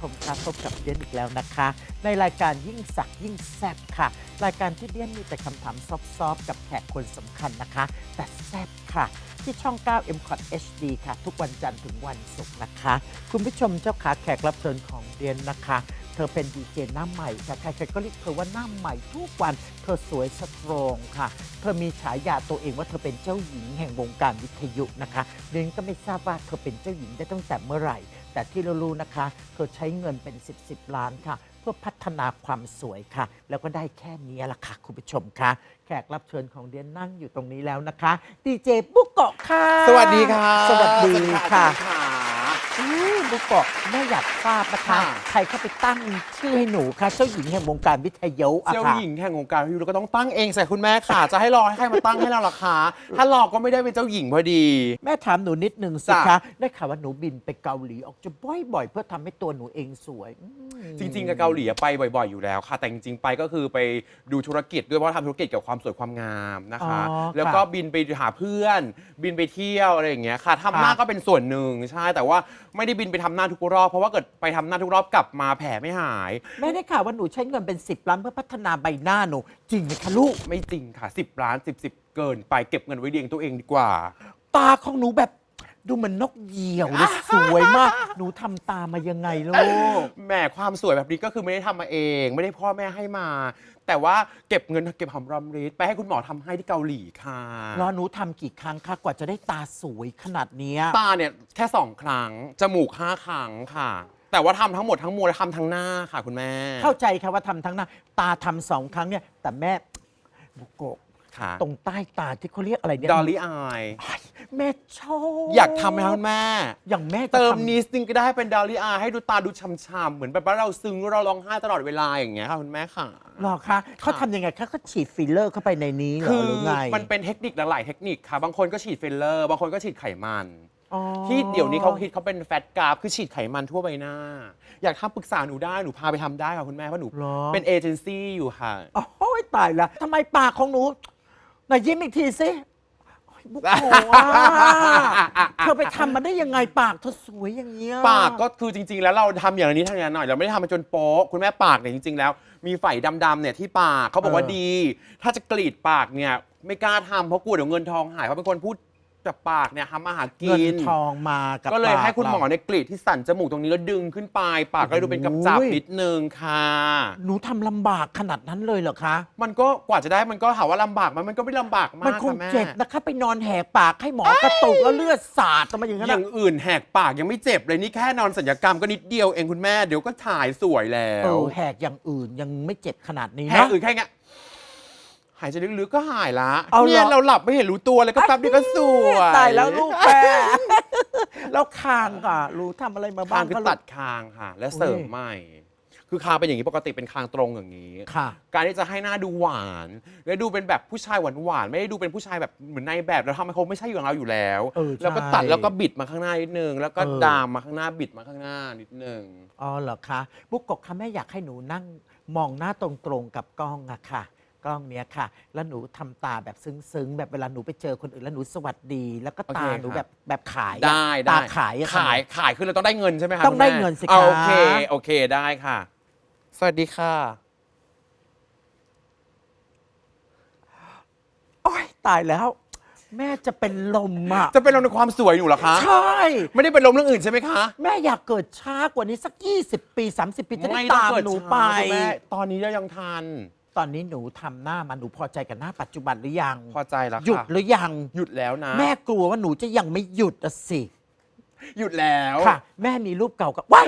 ชมค่ะพบกับเดียนอีกแล้วนะคะ ในรายการยิ่งสักยิ่งแซ่บค่ะ รายการที่เดียนมีแต่คำถามซอฟๆกับแขกคนสำคัญนะคะ แต่แซ่บค่ะ ที่ช่อง 9 m c o t HD ค่ะ ทุกวันจันทร์ถึงวันศุกร์นะคะ คุณผู้ชมเจ้าขาแขกรับเชิญของเดียนนะคะ เธอเป็นดีเจหน้าใหม่ค่ะใครๆก็เรียกเธอว่าหน้าใหม่ทุกวันเธอสวยสตรองค่ะ เธอมีฉายาตัวเองว่าเธอเป็นเจ้าหญิงแห่งวงการวิทยุนะคะเดียนก็ไม่ทราบว่าเธอเป็นเจ้าหญิงได้ตั้งแต่เมื่อไหร่ แต่ที่เรารู้นะคะ เธอใช้เงินเป็น 10บสล้านค่ะ เพื่อพัฒนาความสวยค่ะ แล้วก็ได้แค่นี้ละค่ะ คุณผู้ชมค่ะ แขกรับเชิญของเดียนนั่งอยู่ตรงนี้แล้วนะคะดีเจบุกเกาะค่ะ สวัสดีค่ะสวัสดีค่ะ สวัสดีค่ะ อื้อบุกเกาะแม่อยากทราบนะคะ ค่ะ ใครเข้าไปตั้งชื่อให้หนูคะเจ้าหญิงแห่งวงการวิทยุอะเจ้าค่ะ หญิงแห่งวงการวิทยุเราก็ต้องตั้งเองใส่คุณแม่ค่ะ จะให้รอให้ใครมาตั้งให้เราล่ะคะถ้ารอก็ไม่ได้เป็นเจ้าหญิงพอดี แม่ถามหนูนิดนึงสิจ้ะ คะ ได้ข่าวว่าหนูบินไปเกาหลีออกจะบ่อยๆ เพื่อทำให้ตัวหนูเองสวยอืม จริงๆกับเกาหลีอะไปบ่อยๆอยู่แล้วค่ะ แต่จริงๆไปก็คือไปดูธุรกิจด้วยเพราะว่าทำธุรกิจเกี่ยวกับความสวยความงามนะคะ อ๋อแล้วก็ค่ะบินไปหาเพื่อน บินไปเที่ยวอะไรอย่างเงี้ยค่ะทำหน้าค่ะ ก็เป็นส่วนหนึ่งใช่แต่ว่าไม่ได้บินไปทำหน้าทุกรอบเพราะว่าเกิดไปทำหน้าทุกรอบกลับมาแผลไม่หาย แม่ได้ข่าวว่าหนูใช้เงินเป็น 10 ล้านเพื่อพัฒนาใบหน้าหนู จริงไหมคะลูก ไม่จริงค่ะ 10 ล้าน 10 10 เกินไปเก็บเงินไว้เลี้ยงตัวเองดีกว่า ตาของหนูแบบ ดูเหมือนนกเหยี่ยวเลยสวยมาก หนูทำตามายังไงลูก แหมความสวยแบบนี้ก็คือไม่ได้ทำมาเอง ไม่ได้พ่อแม่ให้มา แต่ว่าเก็บเงินเก็บหอมรอมริบไปให้คุณหมอทำให้ที่เกาหลีค่ะรอหนูทำกี่ครั้งคะกว่าจะได้ตาสวยขนาดเนี้ยตาเนี่ยแค่สองครั้ง จมูกห้าครั้งค่ะ แต่ว่าทำทั้งหมดทั้งมวลทำทั้งหน้าค่ะคุณแม่ เข้าใจค่ะว่าทำทั้งหน้า ตาทำสองครั้งเนี่ย แต่แม่บุโกะ ค่ะตรงใต้ตาที่เขาเรียกอะไรเนี่ยดอลลี่อายอ้ายแม่ชอบอยากทำไหมคะคุณแม่ อย่างแม่จะเติมทำ นิดนึงก็ได้เป็นดอลลี่อายให้ดูตาดูช่ำๆเหมือนแบบว่าเราซึ้งเราร้องไห้ตลอดเวลาอย่างเงี้ยค่ะคุณแม่ค่ะ หรอคะเขาทำยังไงคะเขาฉีดฟิลเลอร์เข้าไปในนี้เหรคืออหรือไงมันเป็นเทคนิคหลายๆ เทคนิคค่ะ บางคนก็ฉีดฟิลเลอร์ บางคนก็ฉีดไขมัน อ๋อที่เดี๋ยวนี้เขาคิดเขาเป็นแฟตกราฟคือฉีดไขมันทั่วใบหน้า อยากทำปรึกษาหนูได้ หนูพาไปทำได้ค่ะคุณแม่เพราะหนู หรอเป็นเอเจนซี่อยู่ค่ะ โอ้ยตายละทำไมปากของหนู ไหนยิ้มอีกทีสิโอ้ยบุกโกะอะเธอไปทำมาได้ยังไงปากเธอสวยอย่างเงี้ย ปากก็คือจริง ๆ แล้วเราทำอย่างนี้ทำอย่างนั้นหน่อยเราไม่ได้ทำมาจนโป๊ะคุณแม่ปากเนี่ยจริง ๆ แล้ว มีไฝดำๆเนี่ยที่ปากเขาบอกว่าดี ถ้าจะกรีดปากเนี่ยไม่กล้าทำเพราะกลัวเดี๋ยวเงินทองหายเพราะเป็นคนพูด จากปากเนี่ยทำอาหารกิเงินน ทองมากับก็เลยปาให้คุณหมอเราในยกรีดที่สันจมูกตรงนี้แล้วดึงขึ้นไปปากก็เลยดูเป็นกับจับโอ้ย นิดนึงค่ะ หนูทำลำบากขนาดนั้นเลยเหรอคะ มันก็กว่าจะได้มันก็ถามว่าลำบากไหมันมันก็ไม่ลำบากมากมันคงค่ะแม่เจ็บนะคะ ไปนอนแหกปากให้หมอกระตุกแล้วเลือดสาดออกมาอย่างนั้นออะย่างอื่นแหกปากยังไม่เจ็บเลยนี่แค่นอนสัญญกรรมก็นิดเดียวเองคุณแม่เดี๋ยวก็ถ่ายสวยแล้เอวอแหกอย่างอื่นยังไม่เจ็บขนาดนี้แหกนะอื่นแค่เงี้ย หายใจลึกๆก็หายละเอาเหรอ เนี่ยเราหลับไม่เห็นรู้ตัวเลยก็แป๊บเดียวก็สวยตายแล้วลูกแม่แล้วคางอะรู้ทำอะไรมาบ้าคางงคือคะลูกตัดคางค่ะ และเสริมโอ้ย ใหม่ คือคางเป็นอย่างนี้ปกติเป็นคางตรงอย่างนี้ ค่ะ การที่จะให้หน้าดูหวาน และดูเป็นแบบผู้ชายหวานหวานๆไม่ได้ดูเป็นผู้ชายแบบเหมือนในแบบแล้วทำให้เขาไม่ใช่อย่างเราอยู่แล้ว เออใช่แล้วก็ตัดแล้วก็บิดมาข้างหน้านิดนึงแล้วก็เออ ดามมาข้างหน้าบิดมาข้างหน้านิดนึง อ๋อเหรอคะบุกกกคะแม่อยากให้หนูนั่งมองหน้าตรงๆกับกล้องอะค่ะ กล้องเนี้ยค่ะ แล้วหนูทำตาแบบซึ้งๆ แบบเวลาหนูไปเจอคนอื่นแล้วหนูสวัสดี แล้วก็โอเคตาหนูครับ แบบแบบขายอะได้ได้ตาขายอะ ขายขายคือเราต้องได้เงินใช่ไหมคะต้องได้คุณแม่เงินสิอ่าคะโอเคโอเคได้ค่ะ สวัสดีค่ะ โอ๊ยตายแล้ว แม่จะเป็นลมอะจะเป็นลมในความสวยหนูเหรอคะ ใช่ ไม่ได้เป็นลมเรื่องอื่นใช่ไหมคะแม่อยากเกิดช้ากว่านี้สัก 20 ปี 30 ปีจะได้ไม่ตามองเกิดหนูช้ไปคุณแม่ตอนนี้เรายังทัน ตอนนี้หนูทำหน้ามาหนูพอใจกับหน้าปัจจุบันหรือยัง พอใจแล้วค่ะหยุดหรือยัง หยุดแล้วนะ แม่กลัวว่าหนูจะยังไม่หยุดอะสิหยุดแล้ว ค่ะ แม่มีรูปเก่ากับว้าย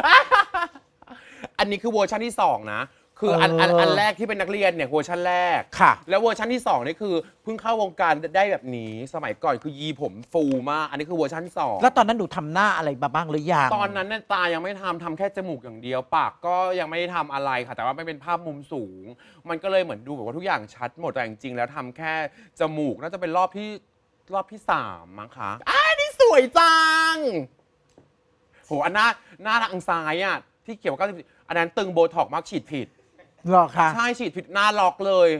อันนี้คือเวอร์ชันที่ 2 นะ คืออันอันเอออัอันแรกที่เป็นนักเรียนเนี่ยเวอร์ชันแรก ค่ะ แล้วเวอร์ชันที่2นี่คือเพิ่งเข้าวงการได้แบบนี้สมัยก่อนคือยีผมฟูมากอันนี้คือเวอร์ชันสองแล้วตอนนั้นหนูทำหน้าอะไรมาบ้างหรือยังตอนนั้นเนี่ยตายังไม่ทำทำแค่จมูกอย่างเดียว ปากก็ยังไม่ได้ทำอะไรค่ะ แต่ว่ามันเป็นภาพมุมสูง มันก็เลยเหมือนดูแบบว่าทุกอย่างชัดหมดแต่จริงๆแล้วทำแค่จมูกน่าจะเป็นรอบที่รอบที่สามมั้งคะอ้ายนี่สวยจังโหอันหน้าหน้าทางซ้ายอะที่เกี่ยวกับอันนั้นตึงโบท็อกซ์มากฉีดผิด หรอคะใช่ฉีดผิดหน้าล็อกเลย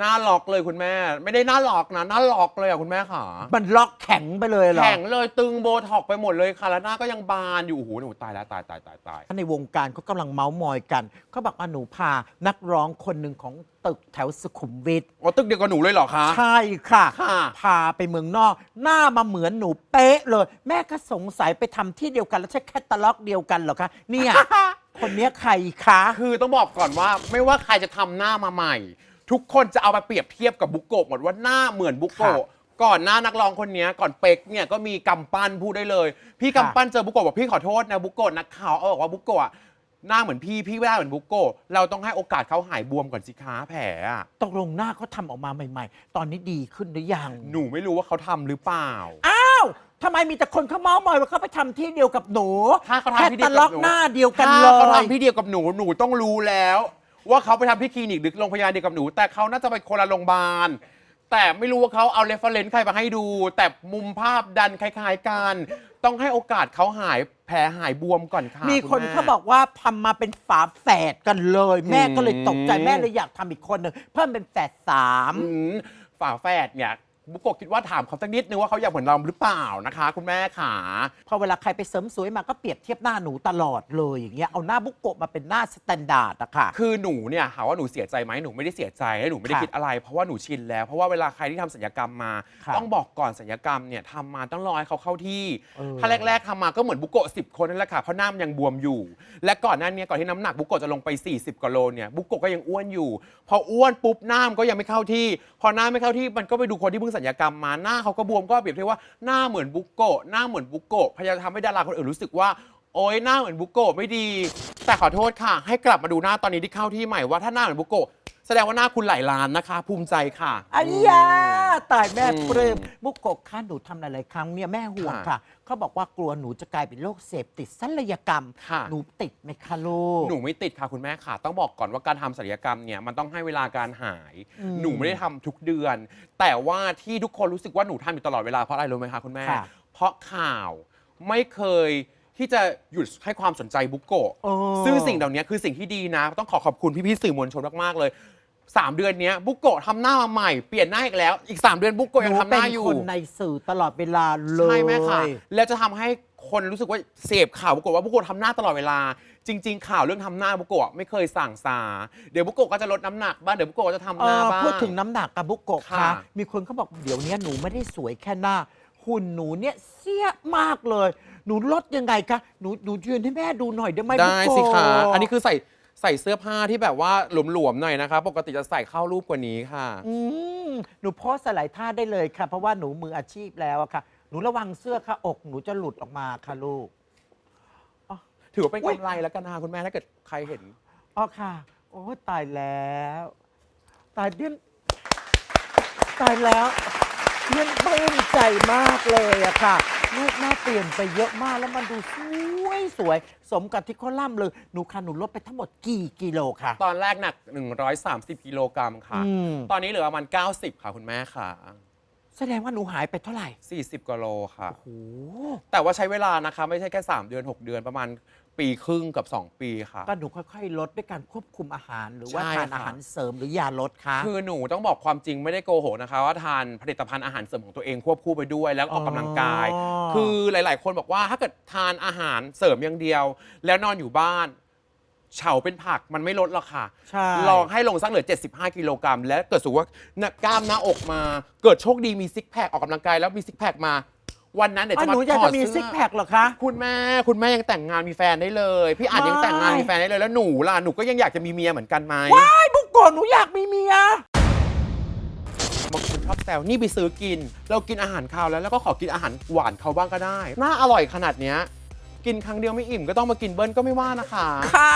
หน้าล็อกเลยคุณแม่ ไม่ได้หน้าล็อกนะหน้าล็อกเลยอะคุณแม่ค่ะมันล็อกแข็งไปเลยเหรอแข็งเลยตึงโบท็อกซ์ไปหมดเลยค่ะแล้วหน้าก็ยังบานอยู่โอ้โหหนูตายแล้วตายตายตายตายในวงการเขากำลังเมาส์มอยกัน เขาบอกว่าหนูพานักร้องคนหนึ่งของตึกแถวสุขุมวิทอ๋อตึกเดียวกับหนูเลยเหรอคะ ใช่ค่ะ ค่ะ พาไปเมืองนอก หน้ามาเหมือนหนูเป๊ะเลย แม่ก็สงสัยไปทำที่เดียวกันแล้วใช่แคตตาล็อกเดียวกันเหรอคะเนี่ย คนเนี้ยใครคะ คือต้องบอกก่อนว่าไม่ว่าใครจะทำหน้ามาใหม่ ทุกคนจะเอามาเปรียบเทียบกับบุกโกะหมดว่าหน้าเหมือนบุกโกะก่อนหน้านักร้องคนเนี้ยก่อนเป็กเนี่ยก็มีกำปั้นพูดได้เลย พี่กำปั้นเจอบุกโกะบอกพี่ขอโทษนะบุกโกะนักข่าวเอาบอกว่าบุกโกะอะหน้าเหมือนพี่พี่ไม่ได้เหมือนบุกโกะเราต้องให้โอกาสเขาหายบวมก่อนสิคะแผลอะตกลงหน้าเขาทำออกมาใหม่ ๆ ตอนนี้ดีขึ้นหรือยังหนูไม่รู้ว่าเขาทำหรือเปล่าอ้าว ทำไมมีแต่คนเขาเมาส์มอยว่าเขาไปทำที่เดียวกับหนูถ้าเขาแคตทำที่เดีตายวล็กัอบกหนูหน้าเดียวกันถ้าเลเขาย ทำที่เดียวกับหนูหนูต้องรู้แล้ว ว่าเขาไปทำที่คลินิกหรือโรงพยาบาลเดียวกับหนู แต่เขาน่าจะไปคนละโรงพยาบาล แต่ไม่รู้ว่าเขาเอาเรฟเฟรนซ์ใครมาให้ดู แต่มุมภาพดันคล้ายๆกัน ต้องให้โอกาสเขาหายแผลหายบวมก่อนค่ะมีคนณแเขาบอกว่าทำมาเป็นฝาแฝดกันเลย แม่ก็เลยตกใจอืมแม่เลยอยากทำอีกคนหนึ่งเพิ่มเป็นแฝดสาม อืมฝาแฝดเนี่ย บุกโกะคิดว่าถามเขาสักนิดนึงว่าเขาอยากเหมือนเราหรือเปล่านะคะ คุณแม่ขาพอเวลาใครไปเสริมสวยมาก็เปรียบเทียบหน้าหนูตลอดเลยอย่างเงี้ยเอาหน้าบุกโกะมาเป็นหน้าสแตนดาร์ดอะค่ะ คือหนูเนี่ยหาว่าหนูเสียใจไหมหนูไม่ได้เสียใจและหนูไม่ได้ค่ะคิดอะไร เพราะว่าหนูชินแล้วเพราะว่าเวลาใครที่ทำศัลยกรรมมา ค่ะต้องบอกก่อนศัลยกรรมเนี่ยทำมาต้องรอให้เขาเข้าที่ เออ ถ้าแรก ๆทำมาก็เหมือนบุโกะ10 คนนั่นแหละค่ะเพราะหน้ามันยังบวมอยู่ และก่อนหน้านี้ก่อนที่น้ำหนักบุโกะจะลงไป 40กิโลเนี่ยบุโกะก็ยังอ้วนอยู่ พออ้วนปุ๊บหน้ามันก็ยังไม่เข้าที่ พอหน้าไม่เข้าที่มันก็ไปดูคนที่เพิ่งศัลยกรรมมาหน้าเขาก็บวมก็เปรียบเทียบว่าหน้าเหมือนบุโกะหน้าเหมือนบุโกะพยายามทำให้ดาราคนอื่นรู้สึกว่า โอ๊ยหน้าเหมือนบุโกะไม่ดี แต่ขอโทษค่ะ ให้กลับมาดูหน้าตอนนี้ที่เข้าที่ใหม่ว่าถ้าหน้าเหมือนบุโกะ แสดงว่าหน้าคุณหลายล้านนะคะ ภูมิใจค่ะ อันยาตายแม่อืมเปรมบุกโกะค่ะหนูทำหลาย ๆ ครั้งเนี่ยแม่ห่วงค่ะค่ะ เขาบอกว่ากลัวหนูจะกลายเป็นโรคเสพติดศัลยกรรม ค่ะ หนูติดไหมคะลูก หนูไม่ติดค่ะคุณแม่ค่ะ ต้องบอกก่อนว่าการทำศัลยกรรมเนี่ยมันต้องให้เวลาการหาย อืมหนูไม่ได้ทำทุกเดือน แต่ว่าที่ทุกคนรู้สึกว่าหนูทำอยู่ตลอดเวลาเพราะอะไรรู้ไหมคะคุณแม่ ค่ะ เพราะข่าวไม่เคยที่จะหยุดให้ความสนใจบุกโกะโอ้ซึ่งสิ่งเหล่านี้คือสิ่งที่ดีนะ ต้องขอขอบคุณพี่ๆสื่อมวลชนมาก ๆ เลย 3เดือนเนี้ยบุกโกะทำหน้ามาใหม่เปลี่ยนหน้าอีกแล้ว อีก3เดือนบุกโกะยังทำหน้าอยู่ เป็นคนในสื่อตลอดเวลาเลยใช่ไหมคะแล้วจะทำให้คนรู้สึกว่าเสพข่าวบุกโกะว่าบุกโกะทำหน้าตลอดเวลา จริง ๆ ข่าวเรื่องทำหน้าบุกโกะไม่เคยสั่งซาเดี๋ยวบุกโกะก็จะลดน้ำหนักบ้างเดี๋ยวบุกโกะก็จะทำเอหน้าอบ้าง พูดถึงน้ำหนักกับบุกโกะค่ะค่ะมีคนเขาบอกเดี๋ยวนี้หนูไม่ได้สวยแค่หน้า หุ่นหนูเนี่ยเสียมากเลย หนูลดยังไงคะ หนูหนูยืนให้แม่ดูหน่อยได้ไหมได้บุโกสิคะอันนี้คือใส่ ใส่เสื้อผ้าที่แบบว่าหลวมๆหน่อยนะคะ ปกติจะใส่เข้ารูปกว่านี้ค่ะ อืมหนูโพสต์หลายท่าได้เลยค่ะ เพราะว่าหนูมืออาชีพแล้วอะค่ะ หนูระวังเสื้อค่ะ อกหนูจะหลุดออกมาค่ะลูก ถือว่าเป็นอุ๊ย กำไรแล้วกันนะคะคุณแม่ถ้าเกิดใครเห็น อ๋อค่ะ โอ้ตายแล้ว ตายเดี้ยนตายแล้ว เดี้ยนปลื้มใจมากเลยอะค่ะ ลูกแม่เปลี่ยนไปเยอะมากแล้วมันดูสวยสวย สมกับที่เขาล่ำเลย หนูค่ะหนูลดไปทั้งหมดกี่กิโลค่ะตอนแรกหนัก 130กิโลกรัมค่ะ อืม ตอนนี้เหลือประมาณ 90 ค่ะคุณแม่ค่ะ แสดงว่าหนูหายไปเท่าไหร่40กิโลค่ะ โอ้โห แต่ว่าใช้เวลานะคะ ไม่ใช่แค่ 3 เดือน 6 เดือนประมาณ ปีครึ่งกับ 2 ปีค่ะ ก็หนูค่อยๆ ลดด้วยการควบคุมอาหาร หรือว่าใช่ทานค่ะ อาหารเสริมหรือยาลดคะ คือหนูต้องบอกความจริงไม่ได้โกหกนะคะ ว่าทานผลิตภัณฑ์อาหารเสริมของตัวเองควบคู่ไปด้วยแล้วก็ออกกำลังกาย อ๋อ คือหลาย ๆ คนบอกว่าถ้าเกิดทานอาหารเสริมอย่างเดียว แล้วนอนอยู่บ้านเฉาเป็นผักมันไม่ลดหรอกค่ะ ใช่ ลองให้ลงสักเหลือ 75 กิโลกรัม และเกิดสมมติว่าหน้ากล้ามหน้าอกมา เกิดโชคดีมีซิกแพคออกกำลังกายแล้วมีซิกแพคมา วันนั้นเดี๋ยวอะจะมาหนูอยากถอจะดมีเสื้อซิกแพคเหรอคะ คุณแม่คุณแม่ยังแต่งงานมีแฟนได้เลย พี่อาจไม่ยังแต่งงานมีแฟนได้เลยแล้วหนูล่ะหนูก็ยังอยากจะมีเมียเหมือนกันไหมไอ้บุกโกะหนูอยากมีเมีย บางคนชอบแซวนี่ไปซื้อกิน เรากินอาหารคาวแล้วแล้วก็ขอกินอาหารหวานเขาบ้างก็ได้น่าอร่อยขนาดเนี้ยกินครั้งเดียวไม่อิ่มก็ต้องมากินเบิ้ลก็ไม่ว่านะคะ ค่ะ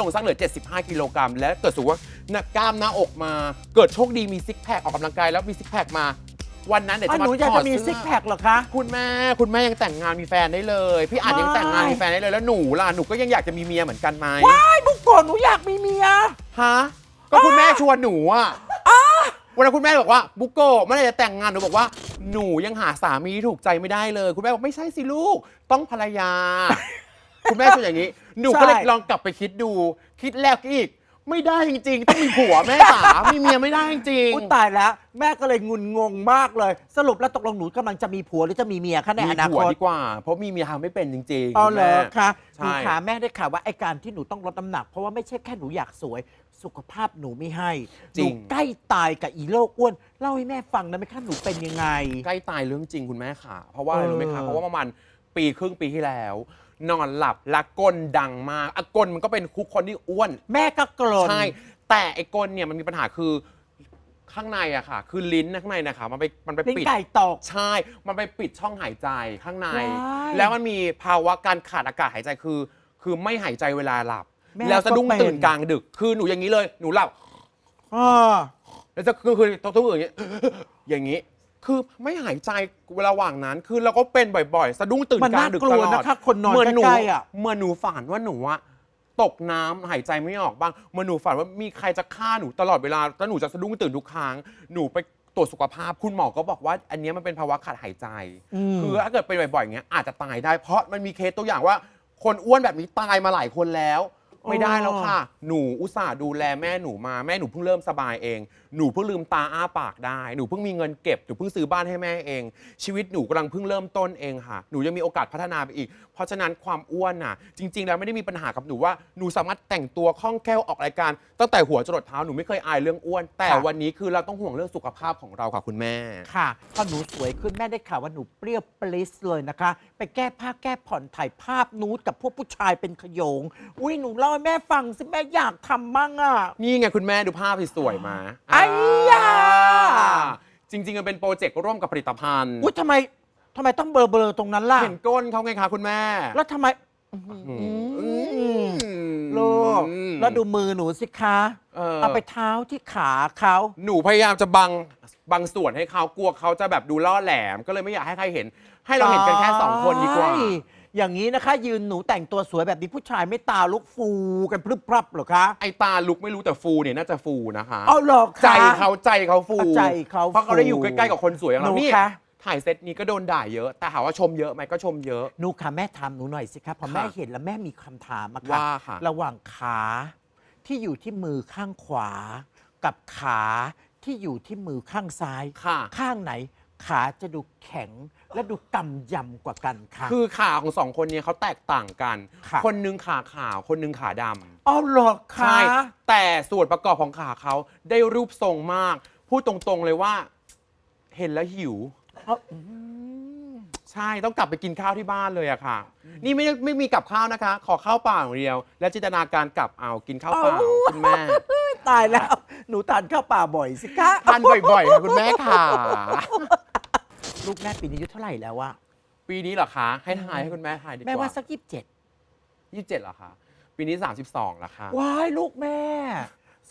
ลงสักเหลือ 75 กิโลกรัมและเกิดสูว่าหนักกล้ามหน้าอกมา เกิดโชคดีมีซิกแพคออกกำลังกายแล้วมีซิกแพคมา วันนั้นเดี๋ยวอะจะหมานูอยากถอดจะมีเสื้อ ซิกแพคเหรอคะ คุณแม่คุณแม่ยังแต่งงานมีแฟนได้เลย พี่อาจยังแต่งงานมีแฟนได้เลยแล้วหนูล่ะหนูก็ยังอยากจะมีเมียเหมือนกันไหมไอ้บุกโกะหนูอยากมีเมีย ฮะก็คุณแม่ชวนหนูอะวันนั้นคุณแม่บอกว่าบุกโกะเมื่อไหรจะแต่งงานหนูบอกว่า หนูยังหาสามีที่ถูกใจไม่ได้เลย คุณแม่บอกไม่ใช่สิลูกต้องภรรยา คุณแม่ชวนอย่างนี้ หนูก็เลยใช่ลองกลับไปคิดดู คิดแล้วคิดอีก ไม่ได้จริงๆ ต้องมีผัวแม่จ๋ามีเมียไม่ได้จริง อุ้ยตายแล้ว แม่ก็เลยงุนงงมากเลย สรุปแล้วตกลงหนูกำลังจะมีผัวหรือจะมีเมียคะในมีอนาผัควตดีกว่า เพราะมีเมียทำไม่เป็นจริงๆเอาเหรอณแม่คะใช่หนูขาแม่ได้ข่าวว่าไอ้การที่หนูต้องลดน้ำหนัก เพราะว่าไม่ใช่แค่หนูอยากสวย สุขภาพหนูไม่ให้หจรินูงใกล้ตายกับอีโรคอ้วนเล่าให้แม่ฟังได้ไหมคะหนูเป็นยังไง ใกล้ตายเรื่องจริงคุณแม่ค่ะ เพราะว่าอะไรรู้ไหมคะ เออเพราะว่าประมาณปีครึ่งปีที่แล้ว นอนหลับและก้นดังมากอะก้นมันก็เป็นคุกคนที่อ้วน แม่ก็กรนใช่ แต่ไอ้ก้นเนี่ยมันมีปัญหาคือข้างในอะค่ะ คือลิ้นข้างในนะคะมันไปมันไปลิ้นปิด ไก่ตก ใช่ มันไปปิดช่องหายใจข้างใน ว้ายแล้วมันมีภาวะการขาดอากาศหายใจคือ คือไม่หายใจเวลาหลับ แม่แล้วสะดุ้งก็เป็น ตื่นกลางดึก คือหนูอย่างนี้เลย หนูหลับ อ่าแล้วจะคือคือตัวตัวอย่างนี้ อย่างนี้ คือไม่หายใจเวลาว่างนั้น คือเราก็เป็นบ่อยๆ สะดุ้งตื่นมันกลาน่างดึกกลัตวลอดนะคะคนนอนเหมือนหนูใกล้ๆอะเหมื่อนหนูฝันว่าหนูอะตกน้ำหายใจไม่ออกบ้างเหมื่อนหนูฝันว่ามีใครจะฆ่าหนูตลอดเวลาแล้วหนูจะสะดุ้งตื่นทุกครั้งหนูไปตรวจสุขภาพคุณหมอก็บอกว่า อันเนี้ยมันเป็นภาวะขาดหายใจมคือถ้าเกิดเป็นบ่อยๆอย่างเงี้ยอาจจะตายได้ เพราะมันมีเคสตัวอย่างว่า คนอ้วนแบบนี้ตายมาหลายคนแล้ว ไม่ได้แล้วค่ะ หนูอุตส่าห์ดูแลแม่หนูมาแม่หนูเพิ่งเริ่มสบายเอง หนูเพิ่งลืมตาอ้าปากได้ หนูเพิ่งมีเงินเก็บ หนูเพิ่งซื้อบ้านให้แม่เอง ชีวิตหนูกำลังเพิ่งเริ่มต้นเองค่ะ หนูยังมีโอกาสพัฒนาไปอีก เพราะฉะนั้นความอ้วนน่ะ จริง ๆ แล้วไม่ได้มีปัญหากับหนูว่า หนูสามารถแต่งตัวคล่องแคล่วออกรายการ ตั้งแต่หัวจรดเท้า หนูไม่เคยอายเรื่องอ้วน แต่ค่ะวันนี้คือเราต้องห่วงเรื่องสุขภาพของเราค่ะคุณแม่ ค่ะพอหนูสวยขึ้นแม่ได้ข่าวว่าหนูเปรี้ยวปริสเลยนะคะ ไปแก้ผ้าแก้ผ่อนถ่ายภาพนูดกับพวกผู้ชายเป็นขโยง อุ้ยหนูเล่าให้แม่ฟังสิแม่อยากทำมั่งอะ นี่ไงคุณแม่ดูภาพสวยๆมา ไอ้ยา จริง ๆ มันเป็นโปรเจกต์ร่วมกับผลิตภัณฑ์ อุ้ยทำไมทำไมต้องเบลอเบลอๆตรงนั้นล่ะ เห็นก้นเขาไงคะคุณแม่แล้วทำไมอือืมมลูกแล้วดูมือหนูสิคะเออเอาไปเท้าที่ขาเขาหนูพยายามจะบังบางส่วนให้เขากลัวเขาจะแบบดูล่อแหลม ก็เลยไม่อยากให้ใครเห็น ให้เราเห็นกันแค่สองคนดีกว่า ใช่ อย่างนี้นะคะ ยืนหนูแต่งตัวสวยแบบนี้ผู้ชายไม่ตาลุกฟูกันพรึบพรับเหรอคะไอตาลุกไม่รู้แต่ฟูเนี่ยน่าจะฟูนะคะเอาหรอคะใจเขาใจเขาฟูใจเขาเพราะเขาได้อยู่ใกล้ๆกับคนสวยอย่างหเรานูนี่คะถ่ายเซตนี้ก็โดนด่าเยอะ แต่ถามว่าชมเยอะไหมก็ชมเยอะ หนูค่ะแม่ถามหนูหน่อยสิคะพอค่ะแม่เห็นแล้วแม่มีคำถามอะค่ะว่าค่ะ ระหว่างขาที่อยู่ที่มือข้างขวา กับขาที่อยู่ที่มือข้างซ้าย ค่ะ ข้างไหน ขาจะดูแข็งและดูกำยำกว่ากันค่ะ คือขาของสองคนเนี้เขาแตกต่างกัน ค่ะ คนหนึงขาขาวคนหนึงขาดำเอาหรอคะ ใช่แต่ส่วนประกอบของขาเขาได้รูปทรงมาก พูดตรงๆเลยว่า เห็นแล้วหิว เอาอืมใช่ต้องกลับไปกินข้าวที่บ้านเลยอะค่ะ นี่ไม่ไม่มีกับข้าวนะคะ ขอข้าวเปล่าอย่างเดียว และจินตนาการกลับเอากินข้าวเปล่าคุณแม่ตายแล้ว หนูทานข้าวเปล่าบ่อยสิคะ ทานบ่อยๆค่ะคุณแม่ค่ะ ลูกแม่ปีนี้อายุเท่าไหร่แล้วอะปีนี้เหรอคะ ให้ทายให้คุณแม่ทายดีกแม่ว่าว่าสักยี่สิบเจ็ดยี่สิบเจ็ดเหรอคะ ปีนี้ 32แล้วค่ะว้ายลูกแม่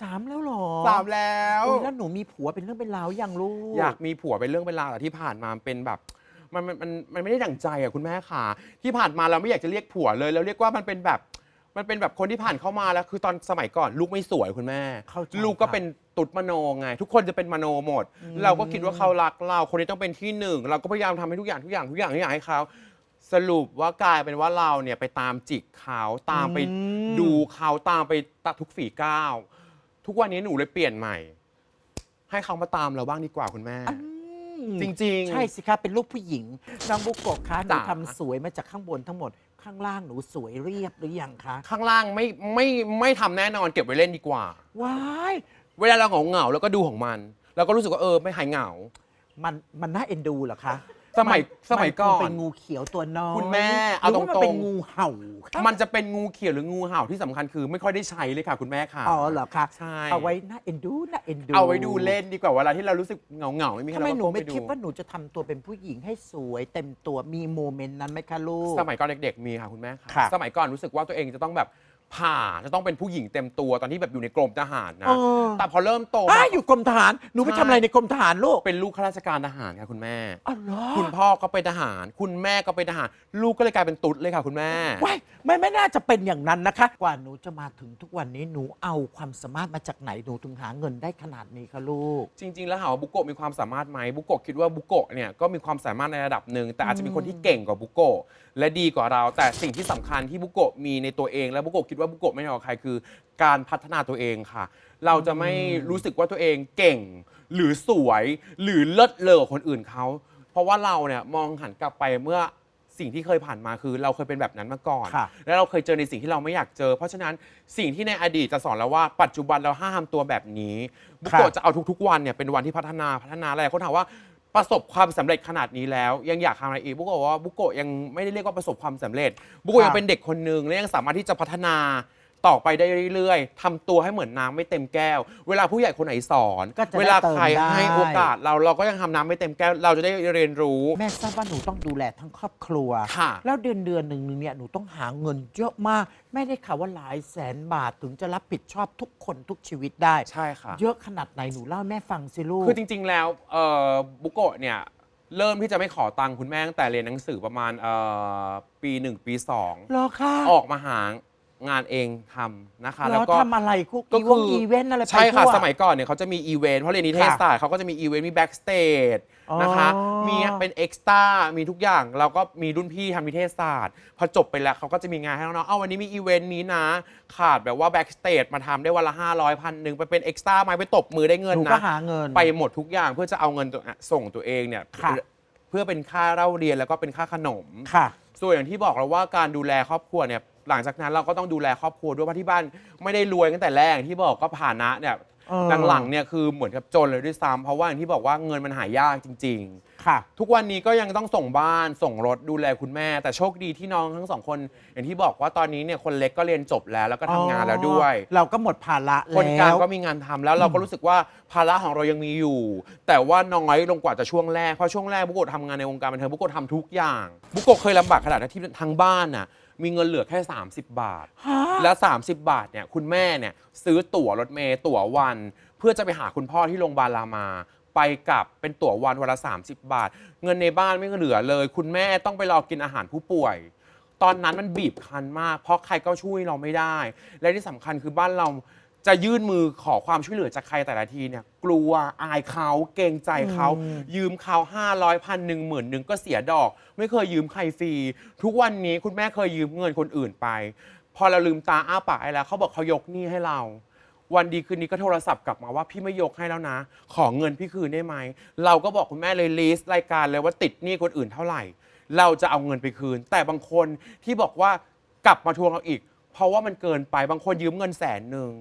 สามแล้วเหรอสามแล้ว อุ๊ยแล้วหนูมีผัวเป็นเรื่องเป็นราวยังลูก อยากมีผัวเป็นเรื่องเป็นราวแต่ที่ผ่านมาเป็นแบบมันมันมันมันไม่ได้ดั่งใจอะคุณแม่ค่ะ ที่ผ่านมาเราไม่อยากจะเรียกผัวเลย เราเรียกว่ามันเป็นแบบ มันเป็นแบบคนที่ผ่านเข้ามาแล้ว คือตอนสมัยก่อนลูกไม่สวยคุณแม่ เข้าใจลูกก็เป็นตุดมโนไง ทุกคนจะเป็นมโนหมดอืมเราก็คิดว่าเขารักเราคนนี้ต้องเป็นที่หนึ่ง เราก็พยายามทำให้ทุกอย่างทุกอย่างทุกอย่างทุกอย่างให้เขาสรุปว่ากลายเป็นว่าเราเนี่ยไปตามจิกเขาตามไปอืม ดูเขาตามไปตัดทุกฝีก้าวทุกวันนี้หนูเลยเปลี่ยนใหม่ ให้เขามาตามเราบ้างดีกว่าคุณแม่อืมจริงๆ ใช่สิคะเป็นลูกผู้หญิง น้องบุกโกะคะหนูจ๋า ทำสวยมาจากข้างบนทั้งหมด ข้างล่างหนูสวยเรียบหรือยังคะข้างล่างไม่ไม่ไม่ทำแน่นอนเก็บไว้เล่นดีกว่า ว้ายเวลาเราเหงาเหงาๆแล้วก็ดูของมันเราก็รู้สึกว่าเออไม่หายเหงา มันมันน่าเอ็นดูเหรอคะ สมัยนสมัยก่อนคงเป็นงูเขียวตัวน้อยคุณแม่เอาหว่มันตรงๆ เป็นงูเห่าคะมันจะเป็นงูเขียวหรืองูเห่าที่สำคัญคือไม่ค่อยได้ใช้เลยค่ะ คุณแม่ค่ะ อ๋อเหรอคะใช่ เอาไว้น่าเอ็นดูน่าเอ็นดูเอาไว้ดูเล่นดีกว่าเวลาที่เรารู้สึกเหงาเหงาๆไม่มีใครทำไมเราหนูก็ไม่ไปดูคิดว่าหนูจะทำตัวเป็นผู้หญิงให้สวย เต็มตัวมีโมเมนต์นั้นไหมคะลูก สมัยก่อนเด็กๆมีค่ะคุณแม่ค่ะ ค่ะ สมัยก่อนรู้สึกว่าตัวเองจะต้องแบบ ผ่าจะต้องเป็นผู้หญิงเต็มตัวตอนที่แบบอยู่ในกรมทหารนะเออแต่พอเริ่มโตอ้ามาอยู่กรมทหาร หนูไปทำอะไรในกรมทหารลูกเป็นลูกข้าราชการทหารค่ะคุณแม่ อ๋อเหรอคุณพ่อก็เป็นทหาร คุณแม่ก็เป็นทหาร ลูกก็เลยกลายเป็นตุ๊ดเลยค่ะคุณแม่ ว้ายไม่ไม่น่าจะเป็นอย่างนั้นนะคะ กว่าหนูจะมาถึงทุกวันนี้หนูเอาความสามารถมาจากไหนหนูถึงหาเงินได้ขนาดนี้คะลูก จริง ๆ แล้วถามว่าบุโกะมีความสามารถไหมบุโกะคิดว่าบุโกะเนี่ยก็มีความสามารถในระดับหนึ่งแต่อาจจะมีคนที่เก่งกว่าบุโกะและดีกว่าเรา แต่สิ่งที่สำคัญที่บุโกะมีในตัวเอง และบุโกะคิดว่าบุโกะไม่เหนือกว่าใครคือ การพัฒนาตัวเองค่ะ เราจะไม่รู้สึกว่าตัวเองเก่ง หรือสวยหรือเลิศเลอกว่าคนอื่นเขาเพราะว่าเราเนี่ยมองหันกลับไปเมื่อสิ่งที่เคยผ่านมาคือเราเคยเป็นแบบนั้นมาก่อน ค่ะ แล้วเราเคยเจอในสิ่งที่เราไม่อยากเจอ เพราะฉะนั้นสิ่งที่ในอดีตจะสอนเราว่าปัจจุบันเราห้ามทำตัวแบบนี้บุโกะจะเอาทุกๆวันเนี่ยเป็นวันที่พัฒนาพัฒนาอะไรคนถามว่า ประสบความสำเร็จขนาดนี้แล้ว ยังอยากทำอะไรอีกบุโกะบอกว่าบุโกะยังไม่ได้เรียกว่าประสบความสำเร็จ บุโกะยังเป็นเด็กคนหนึ่งและยังสามารถที่จะพัฒนา ต่อไปได้เรื่อยๆทำตัวให้เหมือนน้ำไม่เต็มแก้ว เวลาผู้ใหญ่คนไหนสอน ก็จะได้เวลาใครเติมได้ ให้โอกาสเราเราก็ยังทำน้ำไม่เต็มแก้ว เราจะได้เรียนรู้ แม่ทราบว่าหนูต้องดูแลทั้งครอบครัว ค่ะ แล้วเดือนเดือนหนึ่งเนี่ยหนูต้องหาเงินเยอะมากแม่ได้ข่าวว่าหลายแสนบาทถึงจะรับผิดชอบทุกคนทุกชีวิตได้ ใช่ค่ะ เยอะขนาดไหนหนูเล่าให้แม่ฟังสิลูก คือจริงๆ แล้วเอ่อบุโกะเนี่ยเริ่มที่จะไม่ขอตังค์คุณแม่ตั้งแต่เรียนหนังสือประมาณเอ่อปีหนึ่งปีสองเหรอคะออกมาหางานเองทำนะคะ แล้แล้ววก็ ทำอะไรคุกก็อีวคืงออีเวนต์อะไรไปใช่ค่ะทั่ว สมัยก่อนเนี่ยเขาจะมีอีเวนต์เพราะเรียนนิเทศศาสตร์เขาก็จะมีอีเวนต์มีแบ็กสเตจอ๋อนะคะมีเป็นเอ็กซ์ต้ามีทุกอย่างเราก็มีรุ่นพี่ทำนิเทศศาสตร์พอจบไปแล้วเขาก็จะมีงานให้น้องๆเอาวันนี้มีอีเวนต์นี้นะ ขาดแบบว่าแบ็กสเตจมาทำได้วันละ500พันหนึ่งไปเป็นเอ็กซ์ต้าไหมไปตบมือได้เงินหนูนะก็หาเงินไปหมดทุกอย่างเพื่อจะเอาเงินตัวส่งตัวเองเนี่ยค่ะ เพื่อเป็นค่าเล่าเรียนแล้วก็เป็นค่าขนม ค่ะ ส่วนอย่างที่บอกเราว่าการดูแลครอบครัวเนี่ย หลังจากนั้นเราก็ต้องดูแลครอบครัวด้วยเพราะที่บ้านไม่ได้รวยตั้งแต่แรกอย่างที่บอกก็ผ่านะเนี่ยเออ หลังๆเนี่ยคือเหมือนกับจนเลยด้วยซ้ำเพราะว่าอย่างที่บอกว่าเงินมันหายากจริง ๆ ค่ะ ทุกวันนี้ก็ยังต้องส่งบ้านส่งรถดูแลคุณแม่ แต่โชคดีที่น้องทั้งสองคน อย่างที่บอกว่าตอนนี้เนี่ยคนเล็กก็เรียนจบแล้วแล้วก็ทำงานแล้วด้วยอ๋อเราก็หมดภาระแล้วคนกลางก็มีงานทำแล้วเราก็รู้สึกว่าภาระของเรายังมีอยู่ แต่ว่าน้อยลงกว่าจะช่วงแรกเพราะช่วงแรกบุโกะทำงานในวงการบันเทิงบุโกะทำทุกอย่างบุโกะเคยลำบากขนาดที่ทางบ้านน่ะ มีเงินเหลือแค่ 30 บาทฮะและ 30 บาทเนี่ยคุณแม่เนี่ยซื้อตั๋วรถเมล์ตั๋ววัน เพื่อจะไปหาคุณพ่อที่โรงพยาบาลรามา ไปกลับเป็นตั๋ววันวันละ 30 บาท เงินในบ้านไม่เหลือเลย คุณแม่ต้องไปรอกินอาหารผู้ป่วย ตอนนั้นมันบีบคั้นมาก เพราะใครก็ช่วยเราไม่ได้ และที่สำคัญคือบ้านเรา จะยื่นมือขอความช่วยเหลือจากใครแต่ละทีเนี่ยกลัวอายเขาเกรงใจเขาอืมยืมเขา500พันหนึ่งหมื่นหนึ่งก็เสียดอก ไม่เคยยืมใครฟรีทุกวันนี้คุณแม่เคยยืมเงินคนอื่นไป พอเราลืมตาอ้าปากไอ้แล้วเขาบอกเขายกหนี้ให้เรา วันดีคืนนี้ก็โทรศัพท์กลับมาว่าพี่ไม่ยกให้แล้วนะ ขอเงินพี่คืนได้ไหมเราก็บอกคุณแม่เลยลิสต์รายการเลยว่าติดหนี้คนอื่นเท่าไหร่ เราจะเอาเงินไปคืน แต่บางคนที่บอกว่ากลับมาทวงเราอีก เพราะว่ามันเกินไปบางคนยืมเงินแสนหนึ่ง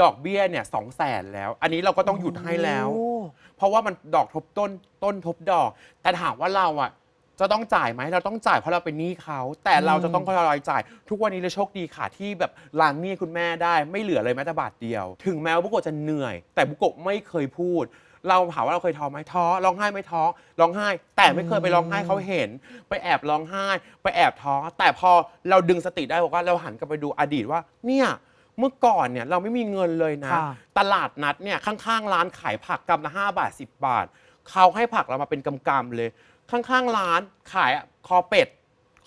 ดอกเบี้ยเนี่ยสองแสนแล้ว อันนี้เราก็ต้องหยุดให้แล้ว โอ้ เพราะว่ามันดอกทบต้นต้นทบดอก แต่ถามว่าเราอะจะต้องจ่ายไหมเราต้องจ่ายเพราะเราเป็นหนี้เขาแต่เราจะต้องทยอยจ่าย ทุกวันนี้เราโชคดีค่ะที่แบบล้างหนี้คุณแม่ได้ไม่เหลือเลยแม้แต่บาทเดียว ถึงแม้ว่าบุโกะจะเหนื่อย แต่บุโกะไม่เคยพูด เราถามว่าเราเคยท้อไหมท้อร้องไห้ไหม่ท้อร้องไห้ แต่ไม่เคยไปร้องไห้เขาเห็น ไปแอบร้องไห้ ไปแอบท้อแต่พอเราดึงสติได้บอกว่าเราหันกลับไปดูอดีตว่าเนี่ย เมื่อก่อนเนี่ยเราไม่มีเงินเลยนะ ค่ะ ตลาดนัดเนี่ยข้างๆ ร้านขายผักกำละ5บาท10บาท เขาให้ผักเรามาเป็นกำๆเลย ข้างๆ ร้านขายคอเป็ด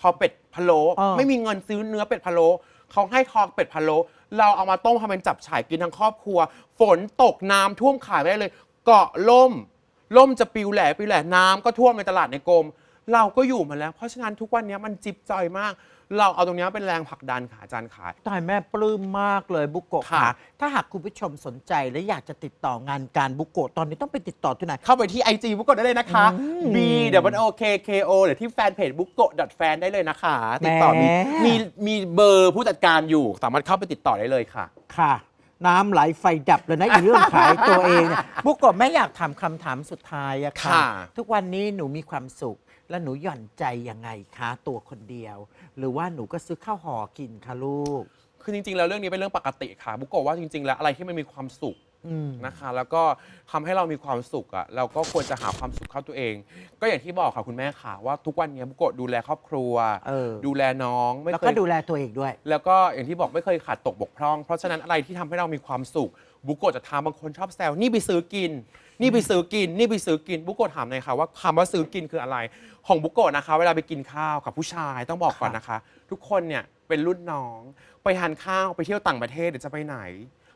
คอเป็ดพะโล้เออ ไม่มีเงินซื้อเนื้อเป็ดพะโล้เขาให้คอเป็ดพะโล้เราเอามาต้มทำเป็นจับฉ่ายกินทั้งครอบครัว ฝนตกน้ำท่วมขายไม่ได้เลย เกาะล่ม ล่มจะปิวแหล่ปิวแหล่น้ำก็ท่วมในตลาดในกรมเราก็อยู่มาแล้ว เพราะฉะนั้นทุกวันนี้มันจิบจอยมาก เราเอาตรงนี้เป็นแรงผลักดันขาอาจารย์ขายตายแม่ปลื้มมากเลยบุโกะค่ะ ค่ะ ถ้าหากคุณผู้ชมสนใจและอยากจะติดต่องานการบุโกะตอนนี้ต้องไปติดต่อที่ไหน เข้าไปที่ IG บุกโกะได้เลยนะคะอืม B W O K K O หรือที่แฟนเพจบุกโกะ fan ได้เลยนะคะ ติดต่อมีแหม มีมีเบอร์ผู้จัดการอยู่ สามารถเข้าไปติดต่อได้เลยค่ะ ค่ะ น้ำไหลไฟดับเลยนะอีเรื่องขายตัวเองเนี่ยบุโกะแม่อยากถามคำถามสุดท้ายอะค่ะ ค่ะ ทุกวันนี้หนูมีความสุข และหนูหย่อนใจยังไงคะตัวคนเดียว หรือว่าหนูก็ซื้อข้าวห่อกินคะลูก คือจริงๆ แล้วเรื่องนี้เป็นเรื่องปกติค่ะ บุกโกะว่าจริง ๆ แล้วอะไรที่มันมีความสุขอืม นะคะ แล้วก็ทำให้เรามีความสุขอะเราก็ควรจะหาความสุขเข้าตัวเอง ก็อย่างที่บอกค่ะคุณแม่ค่ะว่าทุกวันนี้บุโกะดูแลครอบครัว เออ ดูแลน้องไม่แล้วเคก็ย ดูแลตัวเองด้วย แล้วก็อย่างที่บอกไม่เคยขาดตกบกพร่อง เพราะฉะนั้นอะไรที่ทำให้เรามีความสุข บุโกะจะทำบางคนชอบแซวนี่ไปซื้อกิน นี่ไปซื้อกิน นี่ไปซื้อกินบุโกะถามหน่อยค่ะว่าคำว่าซื้อกินคืออะไร ของบุโกะนะคะ เวลาไปกินข้าวกับผู้ชายต้องบอกก่อนนะคะ ทุกคนเนี่ยเป็นรุ่นน้อง ไปทานข้าวไปเที่ยวต่างประเทศหรือจะไปไหน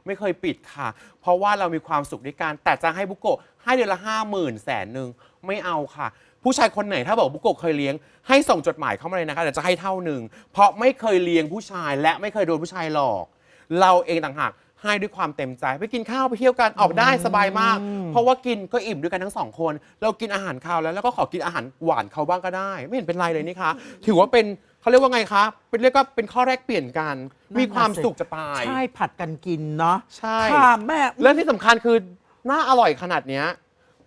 ไม่เคยปิดค่ะ เพราะว่าเรามีความสุขด้วยกันแต่จะให้บุโกะให้เดือนละห้าหมื่นแสนหนึ่งไม่เอาค่ะ ผู้ชายคนไหนถ้าบอกบุโกะเคยเลี้ยง ให้ส่งจดหมายเข้ามาเลยนะคะเดี๋ยวจะให้เท่าหนึ่งเพราะไม่เคยเลี้ยงผู้ชายและไม่เคยโดนผู้ชายหลอก เราเองต่างหาก ให้ด้วยความเต็มใจ ไปกินข้าวไปเที่ยวกันออกได้สบายมาก เพราะว่ากินก็อิ่มด้วยกันทั้งสองคน เรากินอาหารคาวแล้วแล้วก็ขอกินอาหารหวานเขาบ้างก็ได้ ไม่เห็นเป็นไรเลยนี่คะถือว่าเป็นเขาเรียกว่าไงคะเป็นเรียกว่าเป็นข้อแรกเปลี่ยนกันนั่นน่ะมีความสิสุขจะตายใช่ผัดกันกินเนาะใช่ค่ะแม่เรื่องที่สำคัญคือน่าอร่อยขนาดเนี้ย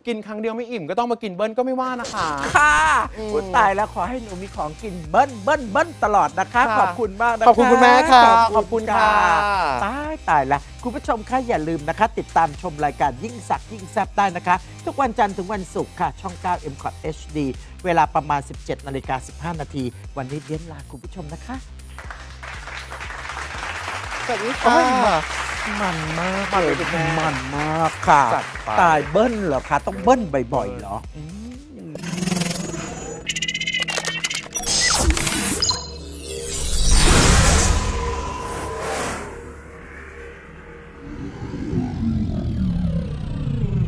กินครั้งเดียวไม่อิ่มก็ต้องมากินเบิ้ลก็ไม่ว่านะคะ ค่ะอืมอุ๊ยตายแล้วขอให้หนูมีของกินเบิ้ลเบิ้ลเบิ้ลตลอดนะคะ ค่ะขอบคุณมากนะคะขอบคุณคุณแม่ค่ะขอบคุณค่ะตายตายละคุณผู้ชมคะอย่าลืมนะคะ ติดตามชมรายการยิ่งสักยิ่งแซบได้นะคะ ทุกวันจันทร์ถึงวันศุกร์ค่ะ ช่อง9 m c o t HD เวลาประมาณ 17นาฬิกา15นาทีวันนี้เดียนลาคุณผู้ชมนะคะ สวัสดีโอ้ค่ะยมันมากมันเลเลยยคุณแม่ มันมากค่ะ จัดไป ตายเบิ้ลเหรอคะ ต้องเบิ้ลบ่อยๆเหรออืม